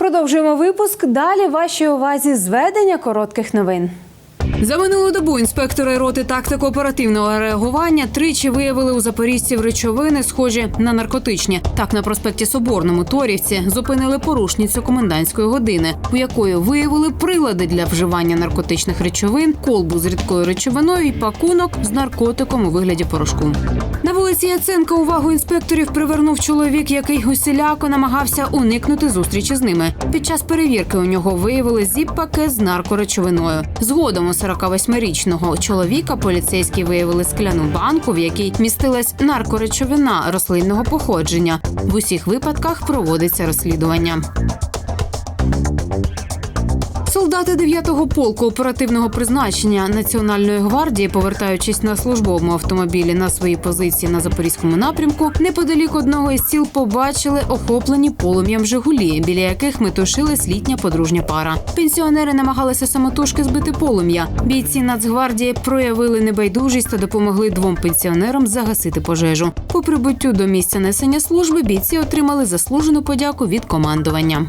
Продовжуємо випуск. Далі вашій увазі зведення коротких новин. За минулу добу інспектори роти тактико-оперативного реагування тричі виявили у запоріжців речовини, схожі на наркотичні. Так на проспекті Соборному Торівці зупинили порушницю комендантської години, у якої виявили прилади для вживання наркотичних речовин, колбу з рідкою речовиною і пакунок з наркотиком у вигляді порошку. На вулиці Яценка увагу інспекторів привернув чоловік, який усіляко намагався уникнути зустрічі з ними. Під час перевірки у нього виявили зіп-пакет з наркоречовиною. Згодом у 48-річного чоловіка поліцейські виявили скляну банку, в якій містилась наркоречовина рослинного походження. В усіх випадках проводиться розслідування. Солдати 9-го полку оперативного призначення Національної гвардії, повертаючись на службовому автомобілі на свої позиції на запорізькому напрямку, неподалік одного із сіл побачили охоплені полум'ям Жигулі, біля яких метушилась літня подружня пара. Пенсіонери намагалися самотужки збити полум'я. Бійці Нацгвардії проявили небайдужість та допомогли двом пенсіонерам загасити пожежу. По прибуттю до місця несення служби бійці отримали заслужену подяку від командування.